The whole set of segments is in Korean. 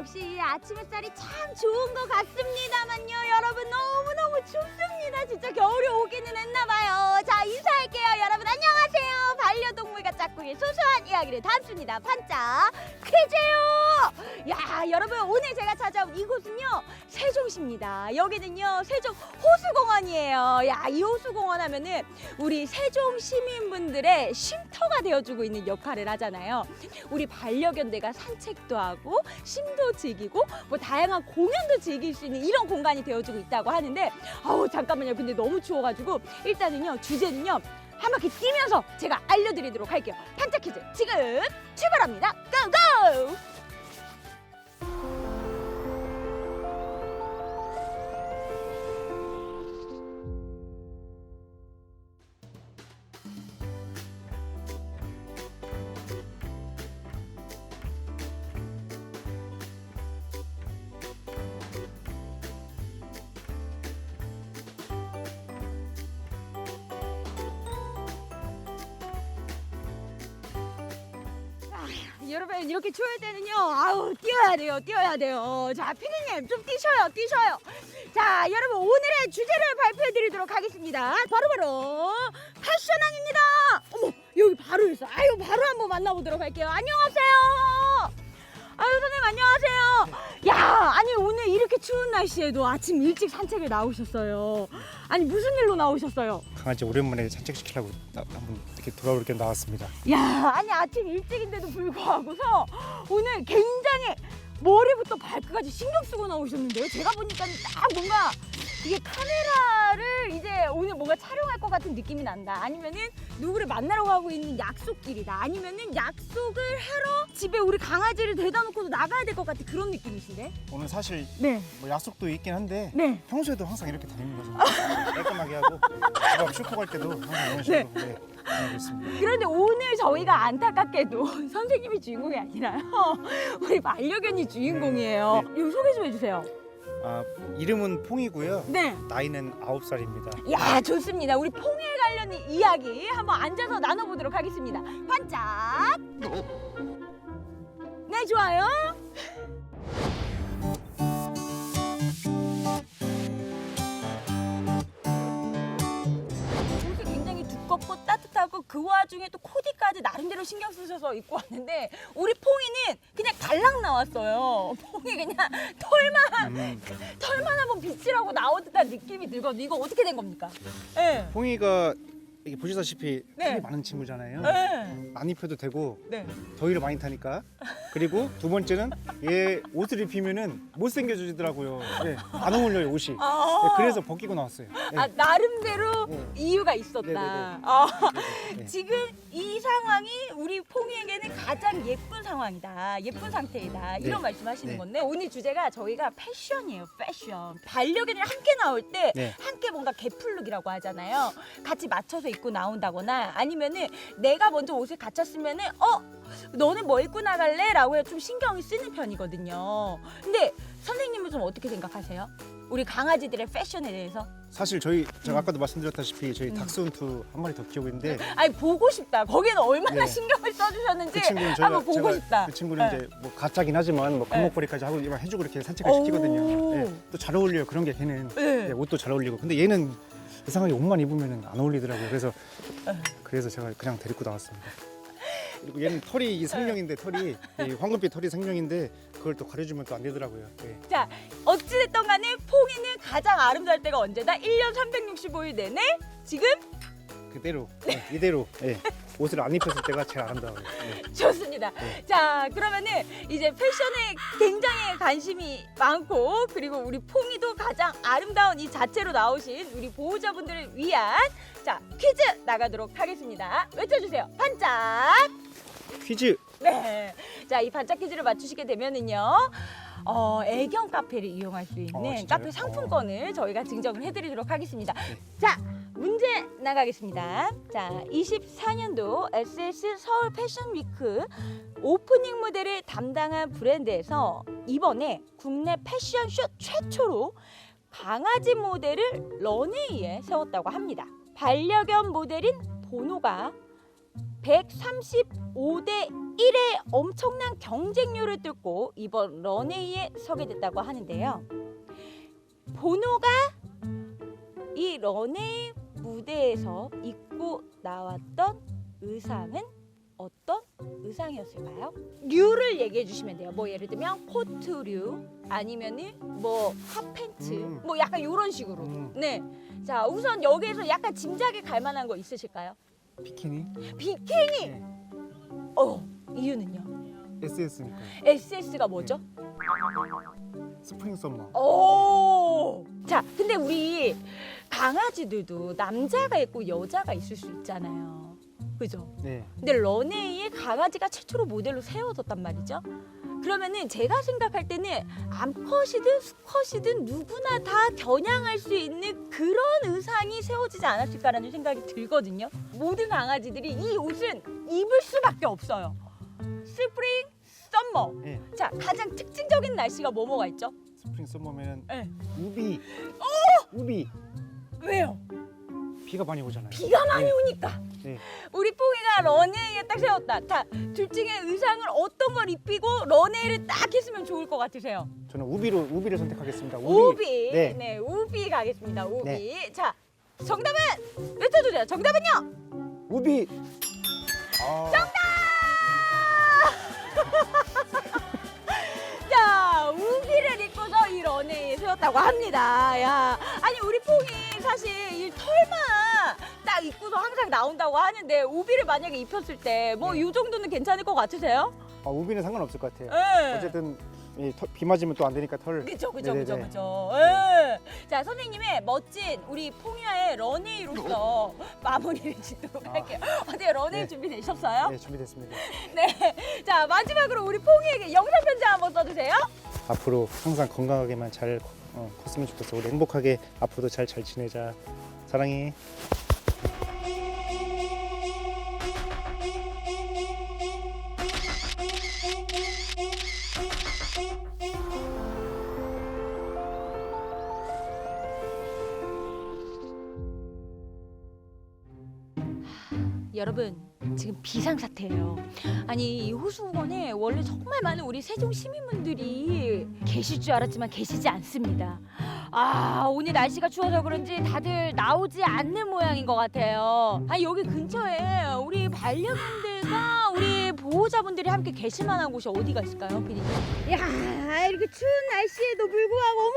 역시 아침 햇살이 참 좋은 것 같습니다만요. 여러분 너무너무 춥습니다. 진짜 겨울이 오기는 했나 봐요. 자, 인사할게요. 여러분 안녕하세요. 반려동물과 짝꿍의 소소한 이야기를 담습니다. 반짝 퀴즈요. 야, 여러분 오늘 제가 찾아온 이곳은요. 세종시입니다. 여기는요. 세종 호수공원이에요. 야, 이 호수공원 하면은 우리 세종 시민분들의 쉼터가 되어주고 있는 역할을 하잖아요. 우리 반려견들과 산책도 하고 심도 즐기고 뭐 다양한 공연도 즐길 수 있는 이런 공간이 되어주고 있다고 하는데 아우 잠깐만요. 근데 너무 추워가지고 일단은요 주제는요. 한 바퀴 뛰면서 제가 알려드리도록 할게요. 반짝 퀴즈 지금 출발합니다. 고고! 여러분 이렇게 추울 때는요 아우 뛰어야 돼요 뛰어야 돼요. 자 피디님 좀 뛰셔요 뛰셔요. 자 여러분 오늘의 주제를 발표해 드리도록 하겠습니다. 바로바로 패션왕입니다. 어머 여기 바로 있어. 아유 바로 한번 만나보도록 할게요. 안녕하세요. 아유 선생님 안녕하세요 야 아니 오늘 이렇게 추운 날씨에도 아침 일찍 산책을 나오셨어요 아니 무슨 일로 나오셨어요 강아지 오랜만에 산책시키려고 나- 한번 이렇게 돌아오게 나왔습니다. 야, 아니 아침 일찍인데도 불구하고서 오늘 굉장히 머리부터 발끝까지 신경 쓰고 나오셨는데요. 제가 보니까 딱 뭔가 이게 카메라 를 이제 오늘 뭔가 촬영할 것 같은 느낌이 난다. 아니면은 누구를 만나러 가고 있는 약속길이다. 아니면은 약속을 하러 집에 우리 강아지를 대다 놓고 나가야 될 것 같은 그런 느낌이신데? 오늘 사실 네, 뭐 약속도 있긴 한데 네. 평소에도 항상 이렇게 다니는 거죠. 깔끔하게 하고 집앞 슈퍼 갈 때도 항상 이런 식으로 네. 다니고 있습니다. 그런데 오늘 저희가 안타깝게도 선생님이 주인공이 아니라요. 우리 반려견이 주인공이에요. 이거 소개 좀 해주세요. 아 이름은 퐁이고요. 네. 나이는 9살입니다. 야 좋습니다. 우리 퐁에 관련 이야기 한번 앉아서 나눠보도록 하겠습니다. 반짝. 네 좋아요. 두껍고 따뜻하고 그 와중에 또 코디까지 나름대로 신경 쓰셔서 입고 왔는데 우리 퐁이는 그냥 달랑 나왔어요. 퐁이 그냥 털만 음, 털만 한번 빗질하고 나온 듯한 느낌이 들거든요. 이거 어떻게 된 겁니까? 예. 퐁이가 이게 보시다시피 네. 털이 많은 친구잖아요. 네. 안 입혀도 되고 네. 더위를 많이 타니까. 그리고 두 번째는 얘 옷을 입히면은 못 생겨지더라고요. 네, 안 어울려요 옷이. 아, 네, 그래서 벗기고 나왔어요. 네. 아, 나름대로 네. 이유가 있었다. 네네네. 아, 네. 지금 이 상황이 우리 퐁이에게는 가장 예쁜 상황이다. 예쁜 상태이다. 이런 네. 말씀하시는 네. 건데 오늘 주제가 저희가 패션이에요. 패션. 반려견이랑 함께 나올 때 네. 함께 뭔가 개플룩이라고 하잖아요. 같이 맞춰서 입고 나온다거나 아니면은 내가 먼저 옷을 갖췄으면은 어 너는 뭐 입고 나갈래? 라고 좀 신경이 쓰는 편이거든요. 근데 선생님은 좀 어떻게 생각하세요? 우리 강아지들의 패션에 대해서? 사실 저희 제가 아까도 말씀드렸다시피 저희 음. 닥스훈트 한 마리 더 키우고 있는데 아니 보고 싶다. 거기는 얼마나 네. 신경을 써주셨는지 그 친구는 저희가 한번 보고 제가 싶다. 그 친구는 네. 이제 뭐 가짜긴 하지만 뭐 네. 금목걸이까지 하고 이만 해주고 이렇게 산책을 오. 시키거든요. 또 잘 어울려요 그런 게 걔는 네. 네, 옷도 잘 어울리고 근데 얘는 이상하게 옷만 입으면 안 어울리더라고요. 그래서 네. 그래서 제가 그냥 데리고 나왔습니다. 그리고 얘는 털이 이 생명인데 털이 이 황금빛 털이 생명인데 그걸 또 가려주면 또 안 되더라고요. 네. 자 어찌됐든 간에 퐁이는 가장 아름다울 때가 언제다? 1년 365일 내내 지금 그대로 네, 이대로 네. 옷을 안 입혔을 때가 제일 아름다워요. 네. 좋습니다. 네. 자 그러면은 이제 패션에 굉장히 관심이 많고 그리고 우리 퐁이도 가장 아름다운 이 자체로 나오신 우리 보호자분들을 위한 자 퀴즈 나가도록 하겠습니다. 외쳐주세요. 반짝. 퀴즈 네. 자, 이 반짝 퀴즈를 맞추시게 되면은요. 어, 애견 카페를 이용할 수 있는 어, 진짜요? 카페 상품권을 저희가 증정을 해드리도록 하겠습니다. 네. 자, 문제 나가겠습니다. 자, 24년도 SS 서울 패션 위크 오프닝 무대를 담당한 브랜드에서 이번에 국내 패션쇼 최초로 강아지 모델을 런웨이에 세웠다고 합니다. 반려견 모델인 보노가 135대 1의 엄청난 경쟁률을 뚫고 이번 런웨이에 서게 됐다고 하는데요. 보노가 이 런웨이 무대에서 입고 나왔던 의상은 어떤 의상이었을까요? 류를 얘기해 주시면 돼요. 뭐 예를 들면 코트류 아니면은 뭐 핫팬츠 음. 뭐 약간 이런 식으로. 음. 네. 자 우선 여기에서 약간 짐작이 갈 만한 거 있으실까요? 비키니 비키니. 네. 어 이유는요? SS니까 SS가 뭐죠? 스프링 썸머. 오. 자 근데 우리 강아지들도 남자가 있고 여자가 있을 수 있잖아요. 그죠? 네. 근데 런웨이에 강아지가 최초로 모델로 세워졌단 말이죠. 그러면은 제가 생각할 때는 암컷이든 수컷이든 누구나 다 겨냥할 수 있는 그런 의상이 세워지지 않았을까라는 생각이 들거든요. 모든 강아지들이 이 옷은 입을 수밖에 없어요. 스프링, 썸머. 네. 자, 가장 특징적인 날씨가 뭐뭐가 있죠? 스프링 썸머면은 네. 우비. 우비. 왜요? 비가 많이 오잖아요. 비가 많이 네. 오니까. 네. 우리 뽕이가 런웨이에 딱 세웠다. 자, 둘 중에 의상을 어떤 걸 입히고 런웨이를 딱 했으면 좋을 것 같으세요? 저는 우비로 우비를 선택하겠습니다. 우비. 네. 네. 우비 가겠습니다. 우비. 네. 자, 정답은 외쳐주세요. 정답은요? 우비. 아, 자, 우비를 입고서 이 런웨이에 세웠다고 합니다. 야, 아니 우리 뽕이 사실 이 털만 딱 입고서 항상 나온다고 하는데 우비를 만약에 입혔을 때뭐이 정도는 괜찮을 것 같으세요? 아, 우비는 상관없을 것 같아요. 네. 어쨌든 이 털- 비 맞으면 또 안 되니까 털. 그죠 그죠 그죠. 그죠. 예. 자 선생님의 멋진 우리 퐁야의 런웨이로서 마무리를 짓도록 할게요. 어때요 런웨이 네. 준비 되셨어요? 네, 준비됐습니다. 네. 자 마지막으로 우리 퐁이에게 영상 편지 한번 써주세요. 앞으로 항상 건강하게만 잘 어, 컸으면 좋겠어. 우리 행복하게 앞으로도 잘 잘 지내자. 사랑해. 여러분 지금 비상 사태예요. 아니 이 호수공원에 원래 정말 많은 우리 세종 시민분들이 계실 줄 알았지만 계시지 않습니다. 아 오늘 날씨가 추워서 그런지 다들 나오지 않는 모양인 것 같아요. 아 여기 근처에 우리 반려견들과 우리 보호자분들이 함께 계실 만한 곳이 어디가 있을까요, 피디님? 야 이렇게 추운 날씨에도 불구하고 어머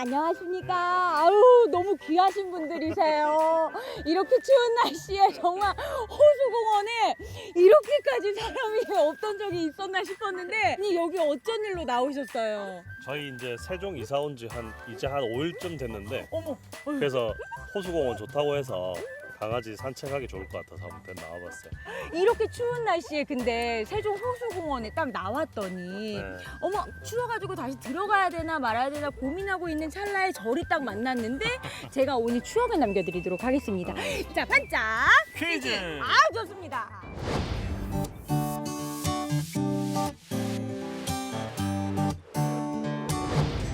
안녕하십니까? 아유 너무 귀하신 분들이세요. 이렇게 추운 날씨에 정말 호수공원에 이렇게까지 사람이 없던 적이 있었나 싶었는데 아니 여기 어쩐 일로 나오셨어요? 저희 이제 세종 이사 온 지 한 이제 한 5일쯤 됐는데 어머 그래서 호수공원 좋다고 해서 강아지 산책하기 좋을 것 같아서 한번 나와봤어요. 이렇게 추운 날씨에 근데 세종 호수공원에 딱 나왔더니 네. 어머 추워가지고 다시 들어가야 되나 말아야 되나 고민하고 있는 찰나에 저를 딱 만났는데 제가 오늘 추억을 남겨드리도록 하겠습니다. 자 반짝 퀴즈! 아 좋습니다.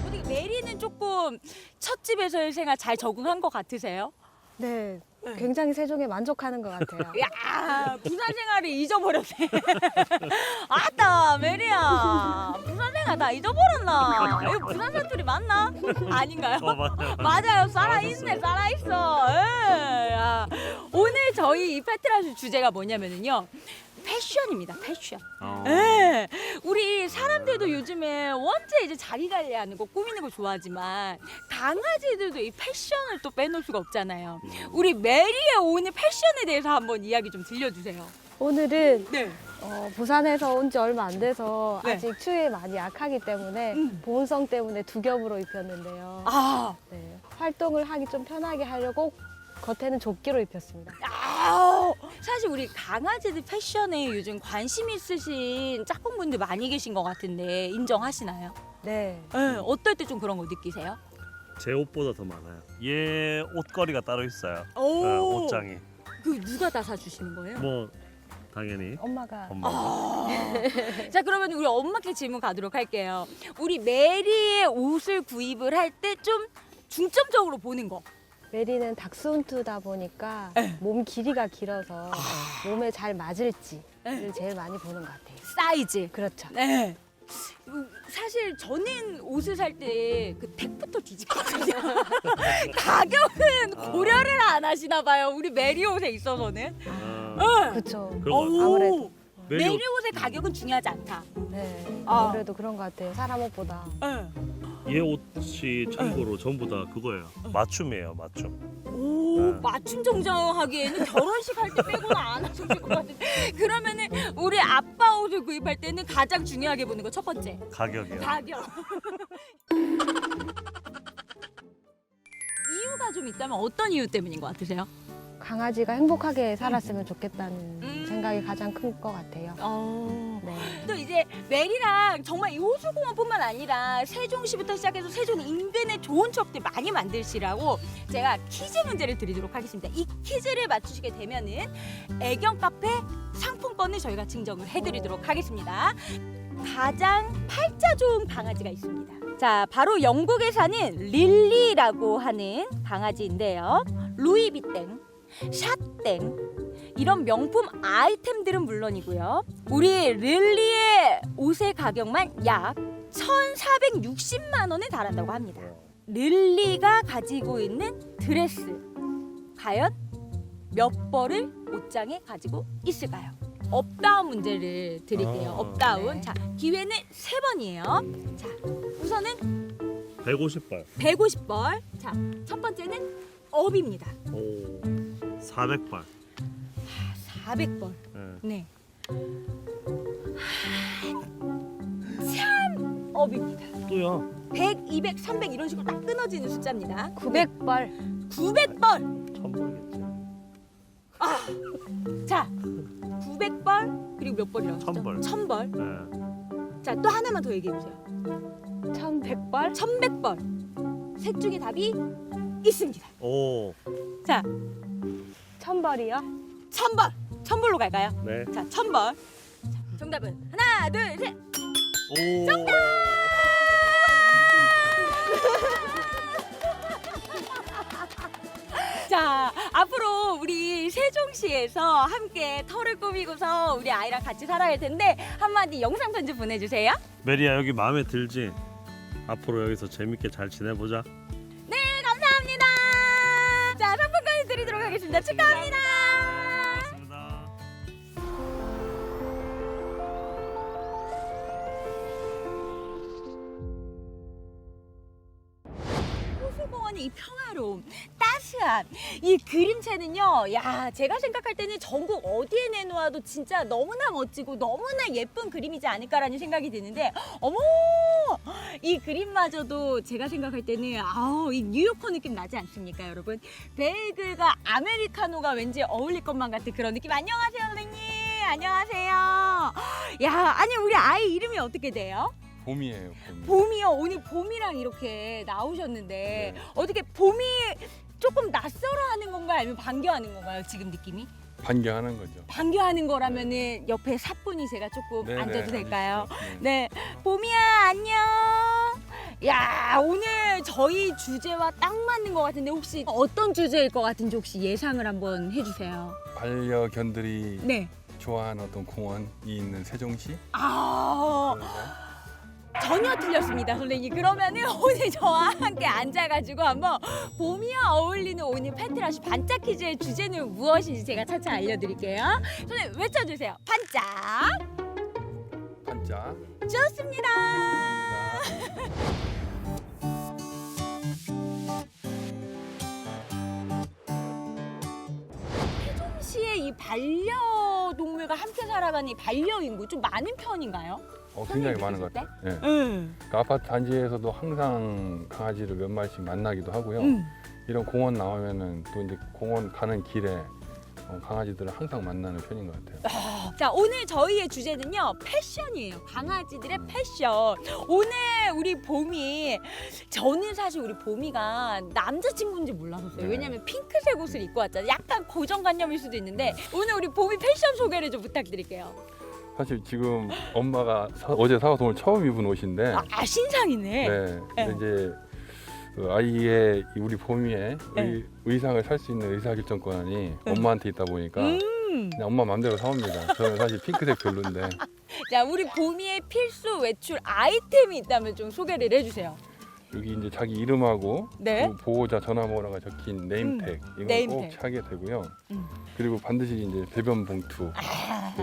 어떻게 메리는 조금 첫 집에서의 생활 잘 적응한 것 같으세요? 네, 굉장히 세종에 만족하는 것 같아요. 야 부산 생활을 잊어버렸네. 아따 메리야 부산 생활 다 잊어버렸나? 이거 부산 사투리 맞나? 아닌가요? 어, 맞아요. 맞아요. 살아 있네, 살아 있어. 예, 야. 오늘 저희 이 페트라슈 주제가 뭐냐면요. 패션입니다, 패션. 어. 예. 우리 사람들도 요즘에 원체 이제 자기 관리하는 거 꾸미는 거 좋아하지만 강아지들도 이 패션을 또 빼놓을 수가 없잖아요. 우리 메리의 오늘 패션에 대해서 한번 이야기 좀 들려주세요. 오늘은 네. 어, 부산에서 온 지 얼마 안 돼서 네. 아직 추위에 많이 약하기 때문에 음. 보온성 때문에 두 겹으로 입혔는데요. 아, 네, 활동을 하기 좀 편하게 하려고 겉에는 조끼로 입혔습니다. 아 우, 사실 우리 강아지들 패션에 요즘 관심 있으신 짝꿍분들 많이 계신 것 같은데 인정하시나요? 네, 네, 어떨 때 좀 그런 거 느끼세요? 제 옷보다 더 많아요. 얘 옷걸이가 따로 있어요. 오, 어, 옷장이. 그 누가 다 사주시는 거예요? 뭐 당연히 엄마가 엄마. 아. 자 그러면 우리 엄마께 질문 가도록 할게요. 우리 메리의 옷을 구입을 할 때 좀 중점적으로 보는 거 메리는 닥스훈트다 보니까 네. 몸 길이가 길어서 아. 몸에 잘 맞을지를 제일 많이 보는 것 같아요. 사이즈. 그렇죠. 네. 음, 사실 저는 옷을 살 때 그 택부터 뒤집거든요. 가격은 아. 고려를 안 하시나 봐요. 우리 메리 옷에 있어서는. 아, 그렇죠. 것 같아요. 아무래도. 옷 옷의 가격은 중요하지 않다. 네. 아. 아무래도 그런 것 같아요. 사람 옷보다. 네. 얘 옷이 참고로 전부 다 그거예요. 맞춤이에요, 맞춤. 오 네. 맞춤 정장하기에는 결혼식 할 때 빼고는 안 하셨을 것 같은데 그러면은 우리 아빠 옷을 구입할 때는 가장 중요하게 보는 거 첫 번째 가격이요. 가격 이유가 좀 있다면 어떤 이유 때문인 것 같으세요? 강아지가 행복하게 살았으면 좋겠다는 음. 생각이 가장 큰 것 같아요. 어... 네. 또 이제 메리랑 정말 이 호수공원뿐만 아니라 세종시부터 시작해서 세종 인근의 좋은 추억들 많이 만드시라고 제가 퀴즈 문제를 드리도록 하겠습니다. 이 퀴즈를 맞추시게 되면은 애견 카페 상품권을 저희가 증정을 해드리도록 하겠습니다. 가장 팔자 좋은 강아지가 있습니다. 자, 바로 영국에 사는 릴리라고 하는 강아지인데요. 루이비땡, 샷땡, 이런 명품 아이템들은 물론이고요. 우리 릴리의 옷의 가격만 약 1,460만 원에 달한다고 합니다. 릴리가 가지고 있는 드레스 과연 몇 벌을 옷장에 가지고 있을까요? 업다운 문제를 드릴게요. 아. 업다운. 네. 자, 기회는 세 번이에요. 자, 우선은 150발. 150벌. 자, 첫 번째는 업입니다. 오. 400발. 400벌. 네. 네. 참 업입니다. 또요. 100, 200, 300 이런 식으로 딱 끊어지는 숫자입니다. 900벌. 900벌. 1000벌겠지. 자, 900벌 그리고 몇 벌이라고 했죠? 1000벌. 1000벌. 네. 자, 또 하나만 더 얘기해 보세요. 1100벌. 1100벌. 셋 중에 답이 있습니다. 오. 자, 1000벌이요. 1000벌. 1000벌로 갈까요? 네. 자, 1000벌. 자, 정답은 하나, 둘, 셋. 오. 자, 앞으로 우리 세종시에서 함께 터를 꾸미고서 우리 아이랑 같이 살아야 할 텐데 한마디 영상 편지 보내주세요. 메리야 여기 마음에 들지? 앞으로 여기서 재밌게 잘 지내보자. 네, 감사합니다. 자, 상품까지 드리도록 하겠습니다. 축하합니다. 평화로움, 따스한 이 그림체는요. 야, 제가 생각할 때는 전국 어디에 내놓아도 진짜 너무나 멋지고 너무나 예쁜 그림이지 않을까라는 생각이 드는데, 어머, 이 그림마저도 제가 생각할 때는 아우 이 뉴요커 느낌 나지 않습니까, 여러분? 베이글과 아메리카노가 왠지 어울릴 것만 같은 그런 느낌. 안녕하세요, 선생님. 안녕하세요. 야, 아니 우리 아이 이름이 어떻게 돼요? 봄이에요. 봄. 봄이요. 오늘 봄이랑 이렇게 나오셨는데 네. 어떻게 봄이 조금 낯설어하는 건가요? 아니면 반겨하는 건가요? 지금 느낌이? 반겨하는 거죠. 반겨하는 거라면은 옆에 사뿐히 제가 조금 네, 앉아도 네, 될까요? 알겠습니다. 네, 네. 봄이야 안녕. 야 오늘 저희 주제와 딱 맞는 것 같은데 혹시 어떤 주제일 것 같은지 혹시 예상을 한번 해주세요. 반려견들이 네. 좋아하는 어떤 공원이 있는 세종시 아 그런가요? 전혀 틀렸습니다, 선생님. 그러면은 오늘 저와 함께 앉아가지고 한번 봄이와 어울리는 오늘 페트라시 반짝 퀴즈의 주제는 무엇인지 제가 차차 알려드릴게요. 선생님 외쳐주세요. 반짝. 반짝. 좋습니다. 세종시의 이 반려동물과 함께 살아가는 이 반려인구 좀 많은 편인가요? 어, 굉장히 많은 것 같아요. 네. 응. 그 아파트 단지에서도 항상 강아지를 몇 마리씩 만나기도 하고요. 응. 이런 공원 나오면은 또 이제 공원 가는 길에 어, 강아지들을 항상 만나는 편인 것 같아요. 자 오늘 저희의 주제는요 패션이에요 강아지들의 패션 오늘 우리 봄이 저는 사실 우리 봄이가 남자친구인지 몰랐었어요 네. 왜냐면 핑크색 옷을 입고 왔잖아요 약간 고정관념일 수도 있는데 오늘 우리 봄이 패션 소개를 좀 부탁드릴게요 사실 지금 엄마가 사- 어제 오늘 처음 입은 옷인데 아, 아, 신상이네 네. 근데 이제 그 아이의 이 우리 봄이의 네. 의, 의상을 살 수 있는 의사결정권이 엄마한테 있다 보니까 음. 그냥 엄마 마음대로 사옵니다. 저는 사실 핑크색 별론데 자, 우리 봄이의 필수 외출 아이템이 있다면 좀 소개를 해주세요. 여기 이제 자기 이름하고 네. 그 보호자 전화번호가 적힌 네임택 이거 네임택. 꼭 차게 되고요. 음. 그리고 반드시 이제 배변 봉투,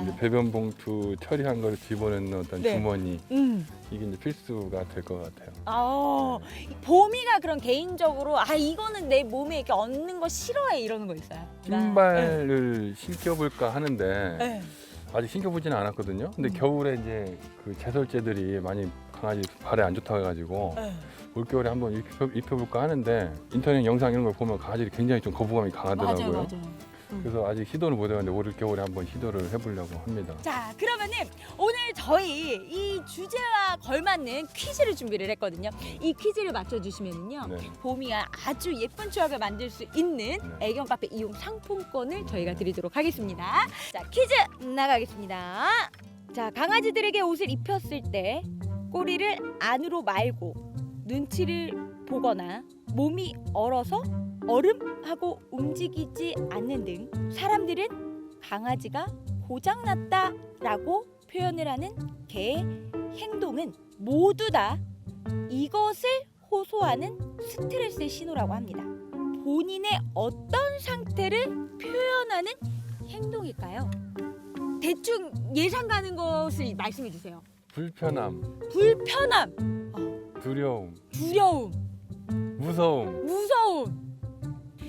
이제 배변 봉투 처리한 걸 집어넣는 어떤 네. 주머니 음. 이게 이제 필수가 될 것 같아요. 아, 봄이가 그런 개인적으로 아 이거는 내 몸에 이렇게 얹는 거 싫어해 이러는 거 있어요. 신발을 신겨볼까 하는데 네. 아직 신겨보지는 않았거든요. 근데 음. 겨울에 이제 그 제설제들이 많이 강아지 발에 안 좋다 해가지고 네. 올겨울에 한번 입혀, 입혀 볼까 하는데 인터넷 영상 이런 걸 보면 강아지들이 굉장히 좀 거부감이 강하더라고요. 맞아요, 맞아요. 그래서 아직 시도는 못 해봤는데 올 겨울에 한번 시도를 해보려고 합니다. 자, 그러면은 오늘 저희 이 주제와 걸맞는 퀴즈를 준비를 했거든요. 이 퀴즈를 맞춰주시면은요. 네. 봄이가 아주 예쁜 추억을 만들 수 있는 네. 애견 카페 이용 상품권을 저희가 드리도록 하겠습니다. 자, 퀴즈 나가겠습니다. 자, 강아지들에게 옷을 입혔을 때 꼬리를 안으로 말고 눈치를 보거나 몸이 얼어서 얼음하고 움직이지 않는 등 사람들은 강아지가 고장났다 라고 표현을 하는 개의 행동은 모두 다 이것을 호소하는 스트레스의 신호라고 합니다. 본인의 어떤 상태를 표현하는 행동일까요? 대충 예상 가는 것을 말씀해 주세요. 불편함, 불편함, 두려움, 두려움, 무서움. 무서움.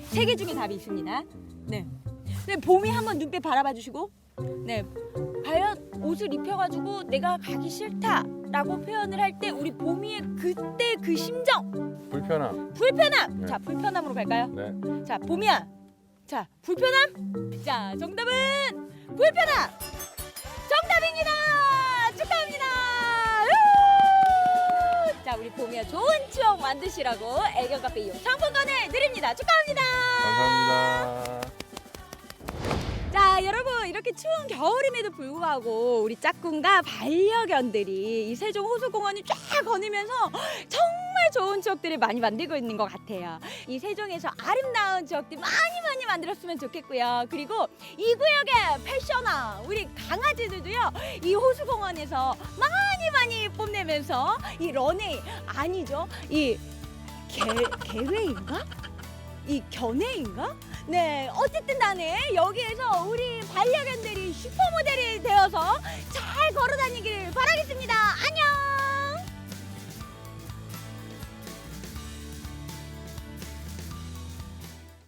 세 개 중에 답이 있습니다. 네. 네, 봄이 한번 눈빛 바라봐 주시고, 네, 과연 옷을 입혀가지고 내가 가기 싫다라고 표현을 할 때 우리 봄이의 그때 그 심정, 불편함. 불편함. 네. 자, 불편함으로 갈까요? 네. 자, 봄이야. 자, 불편함. 자, 정답은 불편함. 정답입니다. 우! 자, 우리 봄이야 좋은 추억 만드시라고 애견 카페 이용 상품권을 드립니다. 축하합니다. 감사합니다. 자, 여러분 이렇게 추운 겨울임에도 불구하고 우리 짝꿍과 반려견들이 이 세종 호수공원을 쫙 거니면서 정말 좋은 추억들을 많이 만들고 있는 것 같아요. 이 세종에서 아름다운 추억들 많이 많이 만들었으면 좋겠고요. 그리고 이 구역의 패셔너 우리 강아지들도요. 이 호수공원에서 많이 많이 뽐내면서 이 런웨이 아니죠? 이 개, 개회인가? 이 견해인가? 네, 어쨌든 간에 여기에서 우리 반려견들이 슈퍼모델이 되어서 잘 걸어 다니기를 바라겠습니다. 안녕!